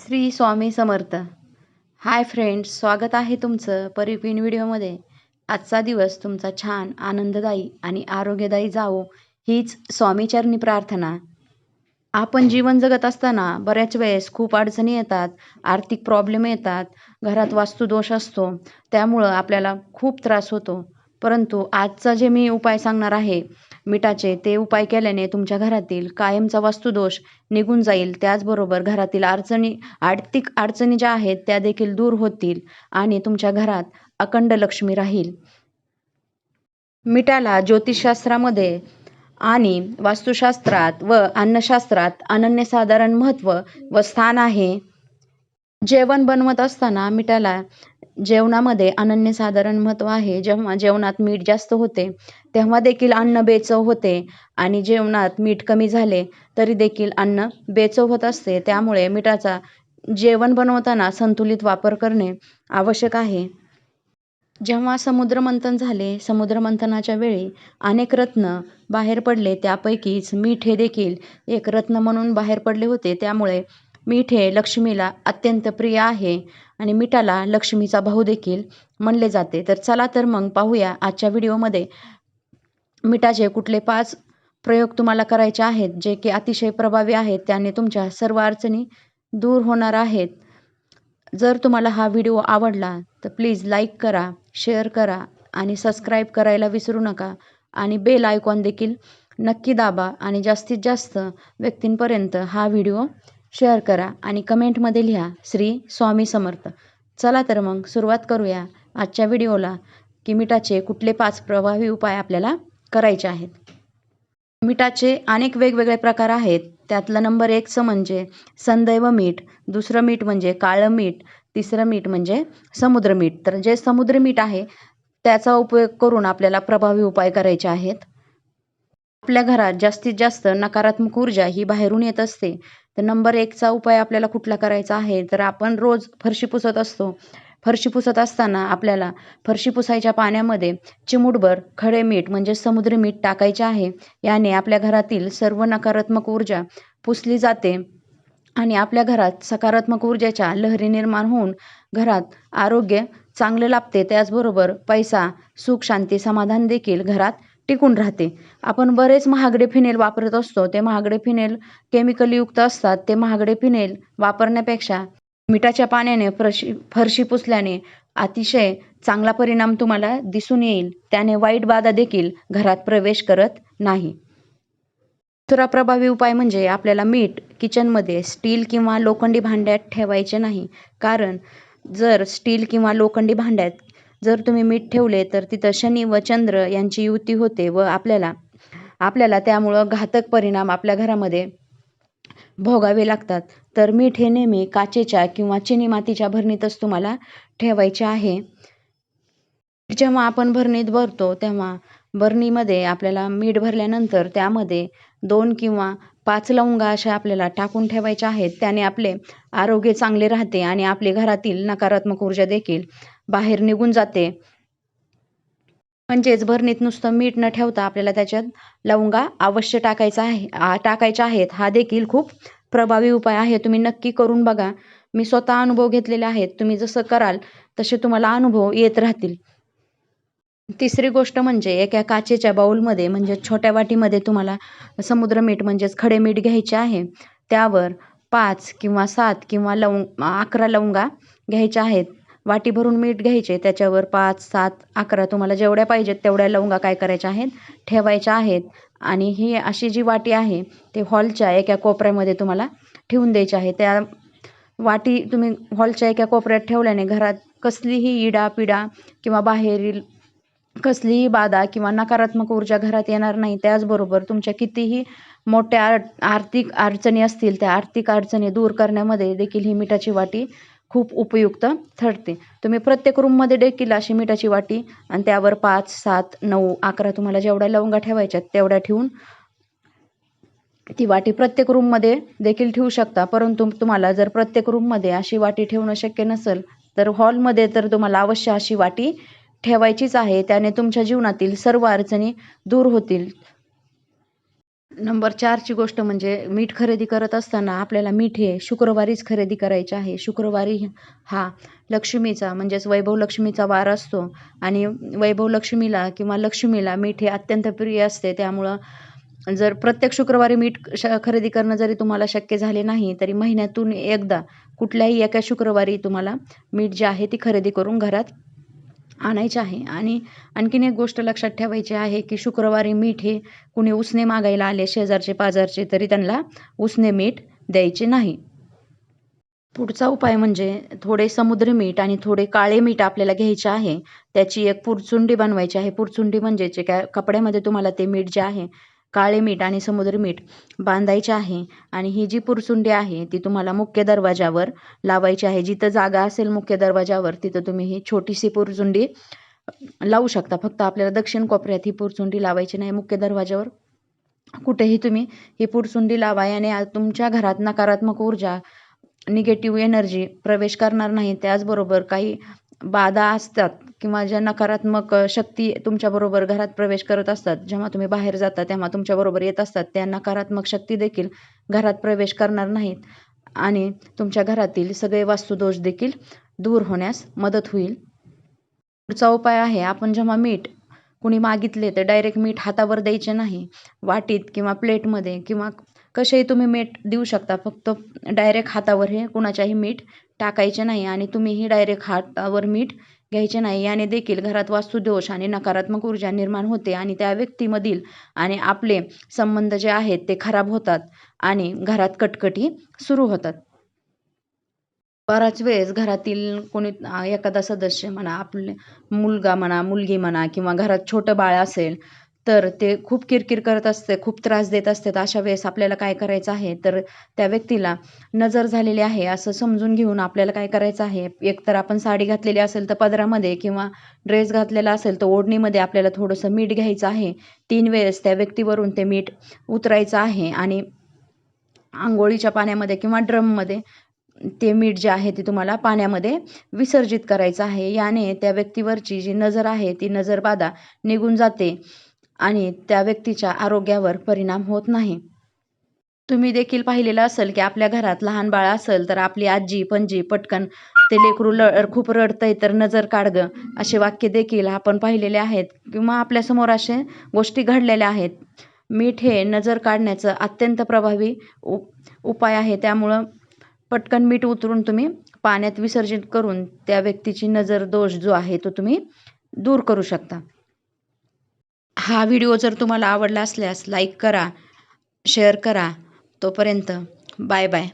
Shri Swami Samarth. Hi friends स्वागत आहे तुमचं परिपिन व्हिडिओमध्ये. आजचा दिवस तुमचा छान आनंददायी आणि आरोग्यदायी जावो हीच स्वामीचरणी प्रार्थना. आपण जीवन जगत असताना बऱ्याच वेळेस खूप अडचणी येतात आर्थिक प्रॉब्लेम येतात घरात वास्तुदोष असतो त्यामुळं आपल्याला खूप त्रास होतो. परंतु आजचा जे मी उपाय सांगणार आहे मिठाचे ते उपाय केल्याने तुमच्या घरातील कायमचा वास्तुदोष निघून जाईल. त्याचबरोबर घरातील अडचणी आर्थिक अडचणी ज्या आहेत त्या देखील दूर होतील आणि तुमच्या घरात अखंड लक्ष्मी राहील. मिठाला ज्योतिषशास्त्रामध्ये आणि वास्तुशास्त्रात व अन्नशास्त्रात अनन्यसाधारण महत्त्व व स्थान आहे. जेवण बनवत असताना मिठाला जेवणामध्ये अनन्यसाधारण महत्त्व आहे. जेव्हा जेवणात मीठ जास्त होते तेव्हा देखील अन्न बेचव होते आणि जेवणात मीठ कमी झाले तरी देखील अन्न बेचव होत असते. त्यामुळे मिठाचा जेवण बनवताना संतुलित वापर करणे आवश्यक आहे. जेव्हा समुद्रमंथन झाले समुद्रमंथनाच्या वेळी अनेक रत्न बाहेर पडले. त्यापैकीच मीठ हे देखील एक रत्न म्हणून बाहेर पडले होते. त्यामुळे मीठ हे लक्ष्मीला अत्यंत प्रिय आहे आणि मिठाला लक्ष्मीचा भाऊ देखील म्हणले जाते. तर चला तर मग पाहूया आजच्या व्हिडिओमध्ये मिठाचे कुठले पाच प्रयोग तुम्हाला करायचे आहेत जे की अतिशय प्रभावी आहेत. त्याने तुमच्या सर्व अडचणी दूर होणार आहेत. जर तुम्हाला हा व्हिडिओ आवडला तर प्लीज लाईक करा शेअर करा आणि सबस्क्राईब करायला विसरू नका आणि बेल आयकॉन देखील नक्की दाबा आणि जास्तीत जास्त व्यक्तींपर्यंत हा व्हिडिओ शेअर करा आणि कमेंटमध्ये लिहा श्री स्वामी समर्थ. चला तर मग सुरुवात करूया आजच्या व्हिडिओला की मिठाचे कुठले पाच प्रभावी उपाय आपल्याला करायचे आहेत. मिठाचे अनेक वेगवेगळे प्रकार आहेत. त्यातला नंबर एकचं म्हणजे संदैव मीठ दुसरं मीठ म्हणजे काळं मीठ तिसरं मीठ म्हणजे समुद्र मीठ. तर जे समुद्र मीठ आहे त्याचा उपयोग करून आपल्याला प्रभावी उपाय करायचे आहेत. आपल्या घरात जास्तीत जास्त नकारात्मक ऊर्जा ही बाहेरून येत असते. तर नंबर एकचा उपाय आपल्याला कुठला करायचा आहे? तर आपण रोज फरशी पुसत असतो. फरशी पुसत असताना आपल्याला फरशी पुसायच्या पाण्यामध्ये चिमूटभर खडे मीठ म्हणजे समुद्री मीठ टाकायचे आहे. याने आपल्या घरातील सर्व नकारात्मक ऊर्जा पुसली जाते आणि आपल्या घरात सकारात्मक ऊर्जेच्या लहरी निर्माण होऊन घरात आरोग्य चांगले लाभते. त्याचबरोबर पैसा सुख शांती समाधान देखील घरात टिकून राहते. आपण बरेच महागडे फिनेल वापरत असतो. ते महागडे फिनेल केमिकलयुक्त असतात. ते महागडे फिनेल वापरण्यापेक्षा मिठाच्या पाण्याने फरशी फरशी पुसल्याने अतिशय चांगला परिणाम तुम्हाला दिसून येईल. त्याने वाईट बाधा देखील घरात प्रवेश करत नाही. दुसरा प्रभावी उपाय म्हणजे आपल्याला मीठ किचनमध्ये स्टील किंवा लोखंडी भांड्यात ठेवायचे नाही. कारण जर स्टील किंवा लोखंडी भांड्यात जर तुम्ही मीठ ठेवले तर तिथं शनी व चंद्र यांची युती होते व आपल्याला आपल्याला त्यामुळं घातक परिणाम आपल्या घरामध्ये भोगावे लागतात. तर मीठ हे नेहमी काचेच्या किंवा चिनी मातीच्या भरणीतच तुम्हाला ठेवायचे आहे. जेव्हा आपण भरणीत भरतो तेव्हा भरणीमध्ये आपल्याला मीठ भरल्यानंतर त्यामध्ये दोन किंवा पाच लवंगा अशा आपल्याला टाकून ठेवायच्या आहेत. त्याने आपले आरोग्य चांगले राहते आणि आपले घरातील नकारात्मक ऊर्जा देखील बाहेर निघून जाते. म्हणजेच भरणीत नुसतं मीठ न ठेवता आपल्याला त्याच्यात लवंगा अवश्य टाकायचा आहे टाकायच्या आहेत. हा देखील खूप प्रभावी उपाय आहे. तुम्ही नक्की करून बघा. मी स्वतः अनुभव घेतलेले आहेत. तुम्ही जसं कराल तसे तुम्हाला अनुभव येत राहतील. तिसरी गोष्ट म्हणजे एका काचेच्या बाऊलमध्ये म्हणजे छोट्या वाटीमध्ये तुम्हाला समुद्र मीठ म्हणजेच खडे मीठ घ्यायचे आहे त्यावर पाच किंवा सात किंवा लवंग अकरा लवंगा घ्यायच्या आहेत. वाटी भरून मीठ घ्यायचे त्याच्यावर पाच सात अकरा तुम्हाला जेवढ्या पाहिजेत तेवढ्या लवंगा काय करायच्या आहेत ठेवायच्या आहेत. आणि ही अशी जी वाटी आहे ते हॉलच्या एका कोपऱ्यामध्ये तुम्हाला ठेवून द्यायची आहे. त्या वाटी तुम्ही हॉलच्या एका कोपऱ्यात ठेवल्याने घरात कसलीही इडा पिडा किंवा बाहेरील कसलीही बाधा किंवा नकारात्मक ऊर्जा घरात येणार नाही त्याचबरोबर तुमच्या कितीही मोठ्या आर्थिक अडचणी असतील त्या आर्थिक अडचणी दूर करण्यामध्ये देखील ही मिठाची वाटी खूप उपयुक्त ठरते. तुम्ही प्रत्येक रूममध्ये देखील अशी मिठाची वाटी आणि त्यावर पाच सात नऊ अकरा तुम्हाला जेवढ्या लवंगा ठेवायच्यात तेवढ्या ठेवून ती वाटी प्रत्येक रूममध्ये देखील ठेवू शकता. परंतु तुम्हाला जर प्रत्येक रूममध्ये अशी वाटी ठेवणं शक्य नसेल तर हॉलमध्ये तर तुम्हाला अवश्य अशी वाटी ठेवायचीच आहे त्याने तुमच्या जीवनातील सर्व अडचणी दूर होतील. नंबर चारची गोष्ट म्हणजे मीठ खरेदी करत असताना आपल्याला मीठ हे शुक्रवारीच खरेदी करायचे आहे. शुक्रवारी हा लक्ष्मीचा म्हणजेच वैभव लक्ष्मीचा वार असतो आणि वैभव लक्ष्मीला किंवा लक्ष्मीला मीठ हे अत्यंत प्रिय असते. त्यामुळं जर प्रत्येक शुक्रवारी मीठ श खरेदी करणं जरी तुम्हाला शक्य झाले नाही तरी महिन्यातून एकदा कुठल्याही एका शुक्रवारी तुम्हाला मीठ जे आहे ती खरेदी करून घरात आणायचे आहे. आणि आणखीन एक गोष्ट लक्षात ठेवायची आहे की शुक्रवारी मीठ हे कुणी उसने मागायला आले शेजारचे पाजारचे तरी त्यांना उसने मीठ द्यायचे नाही. पुढचा उपाय म्हणजे थोडे समुद्री मीठ आणि थोडे काळे मीठ आपल्याला घ्यायचे आहे त्याची एक पुरचुंडी बनवायची आहे. पुरचुंडी म्हणजे जे काय कपड्यामध्ये तुम्हाला ते मीठ जे आहे काळे मीठ आणि समुद्र मीठ बांधायचे आहे आणि ही जी पुरसुंडी आहे ती तुम्हाला मुख्य दरवाजावर लावायची आहे. जिथं जागा असेल मुख्य दरवाजावर तिथं तुम्ही ही छोटीशी पुरसुंडी लावू शकता. फक्त आपल्याला दक्षिण कोपऱ्यात ही पुरसुंडी लावायची नाही मुख्य दरवाजावर कुठेही तुम्ही ही पुरसुंडी लावा याने तुमच्या घरात नकारात्मक ऊर्जा निगेटिव्ह एनर्जी प्रवेश करणार नाही. त्याचबरोबर काही बाधा असतात किंवा ज्या नकारात्मक शक्ती तुमच्याबरोबर घरात प्रवेश करत असतात जेव्हा तुम्ही बाहेर जाता तेव्हा तुमच्याबरोबर येत असतात त्या नकारात्मक शक्ती देखील घरात प्रवेश करणार नाहीत. आणि तुमच्या घरातील सगळे वास्तुदोष देखील दूर होण्यास मदत होईल. पुढचा उपाय आहे आपण जेव्हा मीठ कुणी मागितले तर डायरेक्ट मीठ हातावर द्यायचे नाही. वाटीत किंवा प्लेटमध्ये किंवा कसेही तुम्ही मीठ देऊ शकता फक्त डायरेक्ट हातावर हे कुणाच्याही मीठ टाकायचे नाही आणि तुम्हीही डायरेक्ट हातावर मीठ घ्यायचे नाही. याने देखील घरात वास्तुदोष आणि नकारात्मक ऊर्जा निर्माण होते आणि त्या व्यक्तीमधील आणि आपले संबंध जे आहेत ते खराब होतात आणि घरात कटकटी सुरू होतात. बराच वेळेस घरातील कोणी एखादा सदस्य म्हणा आपले मुलगा म्हणा मुलगी म्हणा किंवा घरात छोटं बाळ असेल तर ते खूप किरकिर करत असते खूप त्रास देत असते. अशा वेळेस आपल्याला काय करायचं आहे? तर त्या व्यक्तीला नजर झालेली आहे. असं समजून घेऊन आपल्याला काय करायचं आहे? एकतर आपण साडी घातलेली असेल तर पदरामध्ये किंवा ड्रेस घातलेला असेल तर ओढणीमध्ये आपल्याला थोडंसं मीठ घ्यायचं आहे. तीन वेळेस त्या व्यक्तीवरून ते मीठ उतरायचं आहे आणि आंघोळीच्या पाण्यामध्ये किंवा ड्रममध्ये ते मीठ जे आहे ते तुम्हाला पाण्यामध्ये विसर्जित करायचं आहे. याने त्या व्यक्तीवरची जी नजर आहे ती नजर बाधा निघून जाते. आणि त्या व्यक्तीच्या आरोग्यावर परिणाम होत नाही. तुम्ही देखील पाहिलेलं असेल की आपल्या घरात लहान बाळ असेल तर आपली आजी पणजी पटकन ते लेकरू ल खूप रडतंय तर नजर काढ गं असे वाक्य देखील आपण पाहिलेले आहेत किंवा आपल्यासमोर असे गोष्टी घडलेल्या आहेत. मीठ हे नजर काढण्याचं अत्यंत प्रभावी उ उपाय आहे. त्यामुळं पटकन मीठ उतरून तुम्ही पाण्यात विसर्जित करून त्या व्यक्तीची नजर दोष जो आहे तो तुम्ही दूर करू शकता. हा व्हिडिओ जर तुम्हाला आवडला असल्यास लाईक करा शेअर करा. तोपर्यंत बाय बाय.